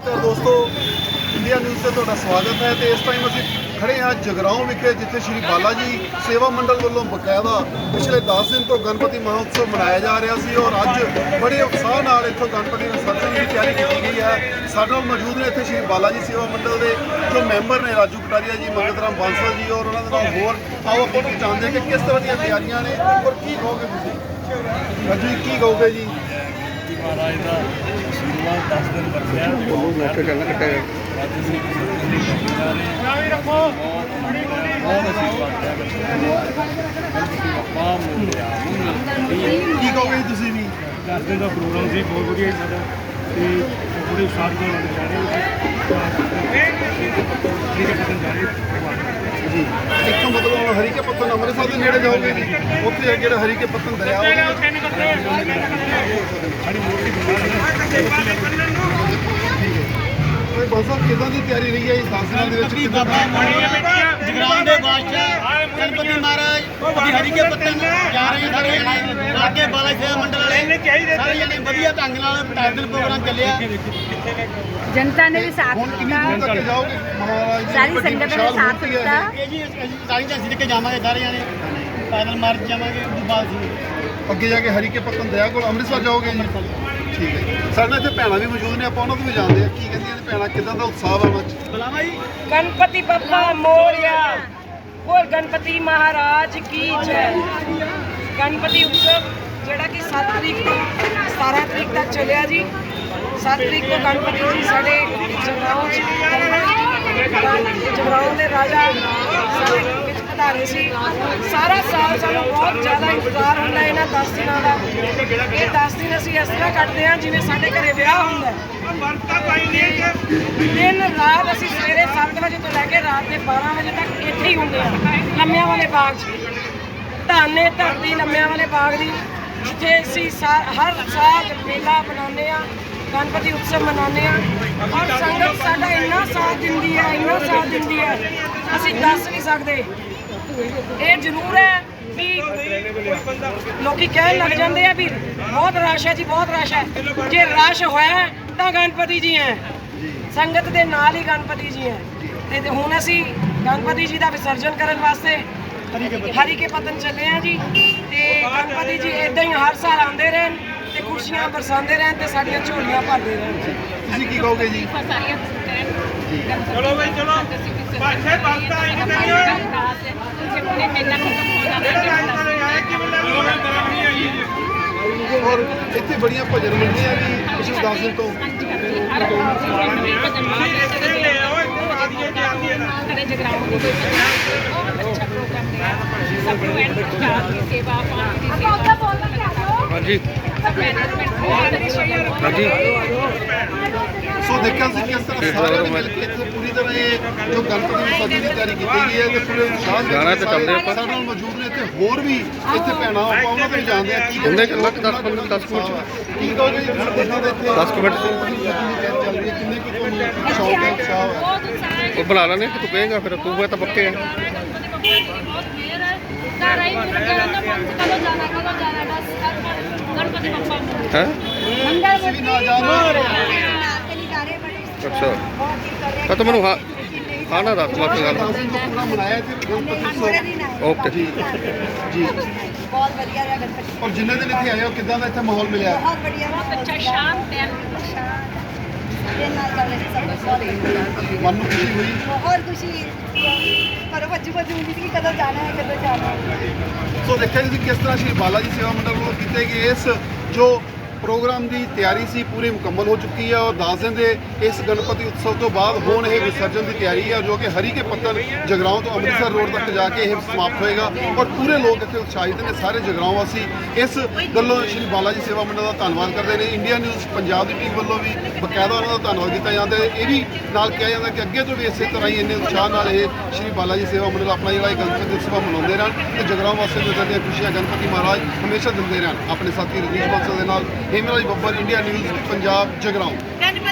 ਨਮਸਕਾਰ ਦੋਸਤੋ India news ਤੇ ਤੁਹਾਡਾ ਸਵਾਗਤ ਹੈ ਤੇ ਇਸ ਟਾਈਮ ਅਸੀਂ ਖੜੇ ਹਾਂ ਜਗਰਾਉਂ ਵਿਖੇ, ਜਿੱਥੇ ਸ਼੍ਰੀ ਬਾਲਾ ਜੀ ਸੇਵਾ ਮੰਡਲ ਵੱਲੋਂ ਬਕਾਇਦਾ ਪਿਛਲੇ 10 ਦਿਨ ਤੋਂ ਗਣਪਤੀ ਮਹੋਤਸਵ ਮਨਾਇਆ ਜਾ ਰਿਹਾ ਸੀ ਔਰ ਅੱਜ ਬੜੇ ਉਤਸ਼ਾਹ ਨਾਲ ਇੱਥੋਂ ਗਣਪਤੀ ਵਿਸਰਜਨ ਦੀ ਤਿਆਰੀ ਕੀਤੀ ਗਈ ਹੈ। ਸਾਡੇ ਨਾਲ ਮੌਜੂਦ ਨੇ ਇੱਥੇ ਸ਼੍ਰੀ ਬਾਲਾ ਜੀ ਸੇਵਾ ਮੰਡਲ ਦੇ ਜੋ ਮੈਂਬਰ ਨੇ, ਰਾਜੂ ਕਟਾਰੀਆ ਜੀ, ਮੰਗਤ ਰਾਮ ਬਾਂਸਲ ਜੀ ਔਰ ਉਹਨਾਂ ਦੇ ਨਾਲ ਹੋਰ ਆਓ ਆਪਾਂ ਨੂੰ ਜਾਣਦੇ ਹਾਂ ਕਿ ਕਿਸ ਤਰ੍ਹਾਂ ਦੀਆਂ ਤਿਆਰੀਆਂ ਨੇ ਔਰ ਕੀ ਕਹੋਗੇ ਤੁਸੀਂ? ਰਾਜੂ ਕੀ ਕਹੋਗੇ ਜੀ? ਮਹਾਰਾਜ ਦਾ ਆਸ਼ੀਰਵਾਦ 10 ਦਿਨ ਵਰਤਿਆ ਮੈਂ ਕਿ ਗੱਲ ਕੱਟਿਆ ਅੱਜ ਅਸੀਂ ਰੱਖੋ ਬਹੁਤ ਆਸ਼ੀਰਵਾਦ ਕੀ ਕਹੋਗੇ ਤੁਸੀਂ ਵੀ? 10 ਦਿਨ ਦਾ ਪ੍ਰੋਗਰਾਮ ਸੀ ਬਹੁਤ ਵਧੀਆ ਸਾਡਾ। ਤੇ ਬੜੇ ਉਤਸ਼ਾਹ ਨਾਲ ਜਾ ਰਹੇ ਸੀ ਠੀਕ ਹੈ ਜਾ ਰਹੇ ਜੀ ਇੱਥੋਂ ਮਤਲਬ ਹੁਣ ਹਰੀਕੇ ਪੱਤਨ ਅੰਮ੍ਰਿਤਸਰ ਦੇ ਨੇੜੇ ਜਾਓਗੇ ਜੀ ਉੱਥੇ ਜਿਹੜਾ ਹਰੀਕੇ ਪੱਤਨ ਦਰਿਆ ਉਹਦੇ ਸਾਡੀ ਮੂਰਤੀ ਬਣਾ ਓਏ ਬਾਸਾ ਕਿਦਾਂ ਦੀ ਤਿਆਰੀ ਰਹੀ ਹੈ ਇਸ 10 ਦਿਨਾਂ ਦੇ ਵਿੱਚ ਕਿੱਦਾਂ ਜਗਰਾਉਂ ਦੇ ਬਾਦਸ਼ਾਹ ਗਣਪਤੀ ਮਹਾਰਾਜ ਦੀ ਹਰੀ ਕੇ ਪੱਤਨ ਜਾ ਰਹੇ ਸਾਰੇ ਜਣੇ ਲਾਗੇ ਬਾਲਾ ਸੇਵਾ ਮੰਡਲ ਵਾਲੇ ਸਾਰੇ ਜਣੇ ਵਧੀਆ ਢੰਗ ਨਾਲ ਪੈਦਲ ਪ੍ਰੋਗਰਾਮ ਚੱਲਿਆ ਜਨਤਾ ਨੇ ਵੀ ਸਾਥ ਹੁਣ ਕਿੰਨੀ ਦਿੱਤਾ। ਸਾਰੀ ਸੰਗਤ ਨੇ ਸਾਥ ਦਿੱਤਾ। ਇਹ। ਜੀ ਸਾਰੀ ਝਾਂਸੀ ਦੇ ਕੇ ਜਾਵਾਂਗੇ ਸਾਰੇ ਜਣੇ ਪੈਦਲ ਮਾਰਚ ਜਾਵਾਂਗੇ ਉਸ ਤੋਂ ਬਾਅਦ ਅਸੀਂ ਅੱਗੇ ਜਾ ਕੇ ਹਰੀਕੇ ਪੱਤਨ ਦਰਿਆ ਕੋਲ ਅੰਮ੍ਰਿਤਸਰ ਜਾਓਗੇ ਜੀ? ਠੀਕ ਹੈ ਜੀ। ਸਾਡੇ ਨਾਲ ਇੱਥੇ ਭੈਣਾਂ ਵੀ ਮੌਜੂਦ ਨੇ ਆਪਾਂ ਉਹਨਾਂ ਤੋਂ ਵੀ ਜਾਣਦੇ ਆ ਕੀ ਕਹਿੰਦੀਆਂ ਨੇ ਭੈਣਾਂ ਕਿਦਾਂ ਦਾ ਉਤਸ਼ਾਹ ਵਾ ਉਹਨਾਂ 'ਚ ਬੁਲਾਵਾ ਜੀ गणपति बप्पा मोरिया और गणपति महाराज की जय ਗਣਪਤੀ ਉਤਸਵ ਜਿਹੜਾ ਕਿ 7 ਤਰੀਕ ਤੋਂ 17 ਤਰੀਕ ਤੱਕ ਚੱਲਿਆ ਜੀ 7 ਤਰੀਕ ਤੋਂ ਗਣਪਤੀ ਜੀ ਸਾਡੇ ਜਗਰਾਉਂ ਚ ਜਗਰਾਉਂ ਦੇ ਰਾਜਾ ਸਾਡੇ ਵਿੱਚ ਸੀ। ਸਾਰਾ ਸਾਲ ਸਾਨੂੰ ਬਹੁਤ ਜ਼ਿਆਦਾ ਇੰਤਜ਼ਾਰ ਹੁੰਦਾ ਇਹਨਾਂ 10 ਦਿਨਾਂ ਦਾ। ਇਹ 10 ਦਿਨ ਅਸੀਂ ਇਸ ਤਰ੍ਹਾਂ ਕੱਟਦੇ ਹਾਂ ਜਿਵੇਂ ਸਾਡੇ ਘਰੇ ਵਿਆਹ ਹੁੰਦਾ ਦਿਨ, ਰਾਤ ਅਸੀਂ ਸਵੇਰੇ 7 ਵਜੇ ਤੋਂ ਲੈ ਕੇ ਰਾਤ ਦੇ 12 ਵਜੇ ਤੱਕ ਇੱਥੇ ਹੀ ਹੁੰਦੇ ਹਾਂ, ਲੰਮਿਆਂ ਵਾਲੇ ਬਾਗ 'ਚ। ਧਾਨੇ, ਧਰਤੀ ਲੰਮਿਆਂ ਵਾਲੇ ਬਾਗ ਦੀ, ਜਿੱਥੇ ਅਸੀਂ ਸਾ- ਹਰ ਸਾਲ ਮੇਲਾ ਬਣਾਉਂਦੇ ਆ ਗਣਪਤੀ ਉਤਸਵ ਮਨਾਉਂਦੇ ਆ ਔਰ ਸੰਗਤ ਸਾਡਾ ਇੰਨਾ ਸਾਥ ਦਿੰਦੀ ਹੈ, ਇੰਨਾ ਸਾਥ ਦਿੰਦੀ ਹੈ, ਅਸੀਂ ਦੱਸ ਨਹੀਂ ਸਕਦੇ। ਇਹ ਜ਼ਰੂਰ ਹੈ ਵੀ ਲੋਕੀ ਕਹਿਣ ਲੱਗ ਜਾਂਦੇ ਆ ਵੀ ਬਹੁਤ ਰਸ਼ ਹੈ ਜੀ ਬਹੁਤ ਰਸ਼ ਹੈ। ਜੇ ਰਸ਼ ਹੋਇਆ ਤਾਂ ਗਣਪਤੀ ਜੀ ਹੈ। ਸੰਗਤ ਦੇ ਨਾਲ ਹੀ ਗਣਪਤੀ ਜੀ ਹੈ। ਤੇ ਹੁਣ ਅਸੀਂ ਗਣਪਤੀ ਜੀ ਦਾ ਵਿਸਰਜਨ ਕਰਨ ਵਾਸਤੇ ਹਰੀ ਕੇ ਪਤਨ ਚੱਲੇ ਆ ਜੀ। ਤੇ ਗਣਪਤੀ ਜੀ ਇਦਾਂ ਹੀ ਹਰ ਸਾਲ ਆਉਂਦੇ ਰਹਿਣ ਤੇ ਖੁਸ਼ੀਆਂ ਬਰਸਾਉਂਦੇ ਰਹਿਣ ਤੇ ਸਾਡੀਆਂ ਝੋਲੀਆਂ ਭਰਦੇ ਰਹਿਣ। ਤੁਸੀਂ ਕੀ ਕਹੋਗੇ ਜੀ? ਚਲੋ ਬਈ ਚਲੋ। ਪਾਛੇ ਬੰਦਾ ਹੀ ਔਰ ਇੱਥੇ ਬੜੀਆਂ ਭਜਨ ਮੰਡੀਆਂ ਵੀ ਪਿਛਲੇ 10 ਦਿਨ ਤੋਂ ਸਾਡੇ ਜਗਰਾਉਂ ਦੇ ਵਿੱਚ ਬਹੁਤ ਅੱਛਾ ਪ੍ਰੋਗਰਾਮ ਰਿਹਾ। ਸਭ ਨੂੰ ਐਂਡ ਦੀ ਸੇਵਾ ਪਾਣੀ ਦੀ ਸੇਵਾ। ਹਾਂਜੀ। ਮੈਨੇਜਮੈਂਟ ਬਹੁਤ ਅੱਛੀ ਹਾਂਜੀ ਸੋ ਦੇਖਿਆ ਸੀ ਕਿਸ ਤਰ੍ਹਾਂ ਸਾਰਿਆਂ ਨੇ ਮਿਲ ਕੇ ਇੱਥੇ ਪੂਰੀ ਤਰ੍ਹਾਂ ਇਹ ਜੋ ਗਣਪਤੀ ਵਿਸਰਜਨ ਦੀ ਤਿਆਰੀ ਕੀਤੀ ਗਈ ਹੈ ਤੇ ਪੂਰੇ ਉਤਸ਼ਾਹ ਦੇ ਗਾਣਾ ਤੇ ਚੱਲਦੇ ਆਪਾਂ। ਸਾਡੇ ਨਾਲ ਮੌਜੂਦ ਨੇ ਇੱਥੇ ਹੋਰ ਵੀ ਇੱਥੇ ਭੈਣਾਂ ਆਪਾਂ ਉਹਨਾਂ ਤੋਂ ਵੀ ਜਾਣਦੇ ਆ। ਕੀ ਹੁੰਦੇ ਕਿੰਨਾ ਕੁ ਦਸ ਪੰਦਰਾਂ ਦਸ ਕੁ ਮਿੰਟ ਕੀ ਕਹੋਗੇ ਜੀ? ਤੁਸੀਂ ਦੇਖਾਂ ਇੱਥੇ ਦਸ ਕੁ ਮਿੰਟ ਚੱਲ ਰਹੀ ਹੈ ਕਿੰਨੇ ਕੁ ਤੁਹਾਨੂੰ ਸ਼ੌਕ ਹੈ ਉਤਸ਼ਾਹ ਉਹ ਬੁਲਾ ਲੈਣੇ ਕਿ ਤੂੰ ਕਹੇਗਾ ਫਿਰ ਤੂੰ ਹੋਇਆ ਤਾਂ ਪੱਕੇ ਹੈ ਹੈ? ਮੰਗਲ ਵੀ ਨਾ ਜਾਣ। ਅੱਛਾ। ਤਾਂ ਤੂੰ ਮੈਨੂੰ ਹਾਂ ਹਾਂ ਨਾ ਦੱਸ ਬਾਕੀ ਗੱਲ। ਓਕੇ। ਜੀ। ਜੀ ਬਹੁਤ ਵਧੀਆ ਰਿਹਾ ਗਣਪਤੀ ਔਰ ਜਿੰਨੇ ਦਿਨ ਇੱਥੇ ਆਏ ਹੋ ਕਿਦਾਂ ਦਾ ਇੱਥੇ ਮਾਹੌਲ ਮਿਲਿਆ? ਬਹੁਤ ਵਧੀਆ ਬਹੁਤ ਅੱਛਾ ਬਹੁਤ ਵਧੀਆ। ਮਨ ਨੂੰ ਖੁਸ਼ੀ ਹੋਈ? ਬਹੁਤ ਖੁਸ਼ੀ। ਪਰ ਭੱਜੂ ਭੱਜੂ ਹੁੰਦੀ ਸੀ ਕਿ ਕਦੋਂ ਜਾਣਾ ਹੈ ਕਦੋਂ ਜਾਣਾ ਹੈ। ਸੋ ਦੇਖਿਆ ਜੀ ਕਿਸ ਤਰ੍ਹਾਂ ਸ਼੍ਰੀ ਬਾਲਾ ਜੀ ਸੇਵਾ ਮੰਡਲ ਵੱਲੋਂ ਕੀਤੇ ਗਏ ਇਸ ਜੋ ਪ੍ਰੋਗਰਾਮ ਦੀ ਤਿਆਰੀ ਸੀ, ਪੂਰੀ ਮੁਕੰਮਲ ਹੋ ਚੁੱਕੀ ਹੈ ਔਰ 10 ਦਿਨ ਦੇ ਇਸ ਗਣਪਤੀ ਉਤਸਵ ਤੋਂ ਬਾਅਦ ਹੁਣ ਇਹ ਵਿਸਰਜਨ ਦੀ ਤਿਆਰੀ ਹੈ ਜੋ ਕਿ ਹਰੀ ਕੇ ਪੱਤਨ ਜਗਰਾਉਂ ਤੋਂ ਅੰਮ੍ਰਿਤਸਰ ਰੋਡ ਤੱਕ ਜਾ ਕੇ ਇਹ ਸਮਾਪਤ ਹੋਏਗਾ ਔਰ ਪੂਰੇ ਲੋਕ ਇੱਥੇ ਉਤਸ਼ਾਹਿਤ ਨੇ, ਸਾਰੇ ਜਗਰਾਉਂ ਵਾਸੀ ਇਸ ਗੱਲੋਂ ਸ਼੍ਰੀ ਬਾਲਾ ਜੀ ਸੇਵਾ ਮੰਡਲ ਦਾ ਧੰਨਵਾਦ ਕਰਦੇ ਨੇ, ਇੰਡੀਆ ਨਿਊਜ਼ ਪੰਜਾਬ ਦੀ ਟੀਮ ਵੱਲੋਂ ਵੀ ਬਕਾਇਦਾ ਉਹਨਾਂ ਦਾ ਧੰਨਵਾਦ ਕੀਤਾ ਜਾਂਦਾ ਹੈ। ਇਹ ਵੀ ਨਾਲ ਕਿਹਾ ਜਾਂਦਾ ਕਿ ਅੱਗੇ ਤੋਂ ਵੀ ਇਸੇ ਤਰ੍ਹਾਂ ਹੀ ਇੰਨੇ ਉਤਸ਼ਾਹ ਨਾਲ ਇਹ ਸ਼੍ਰੀ ਬਾਲਾ ਜੀ ਸੇਵਾ ਮੰਡਲ ਆਪਣਾ ਜਿਹੜਾ ਇਹ ਗਣਪਤੀ ਉਤਸਵ ਮਨਾਉਂਦੇ ਰਹਿਣ ਤੇ ਜਗਰਾਉਂ ਵਾਸਤੇ ਜੋ ਦੀਆਂ ਖੁਸ਼ੀਆਂ ਗਣਪਤੀ ਮਹਾਰਾਜ ਹਮੇਸ਼ਾ ਦਿੰਦੇ ਰਹਿਣ। ਆਪਣੇ ਸਾਥੀ ਰਜੀਸ਼ ਬਾਂਸਲ ਦੇ ਨਾਲ ਹੇਮਰਾਜ ਬੱਬਰ ਇੰਡੀਆ ਨਿਊਜ਼ ਪੰਜਾਬ ਜਗਰਾਉਂ।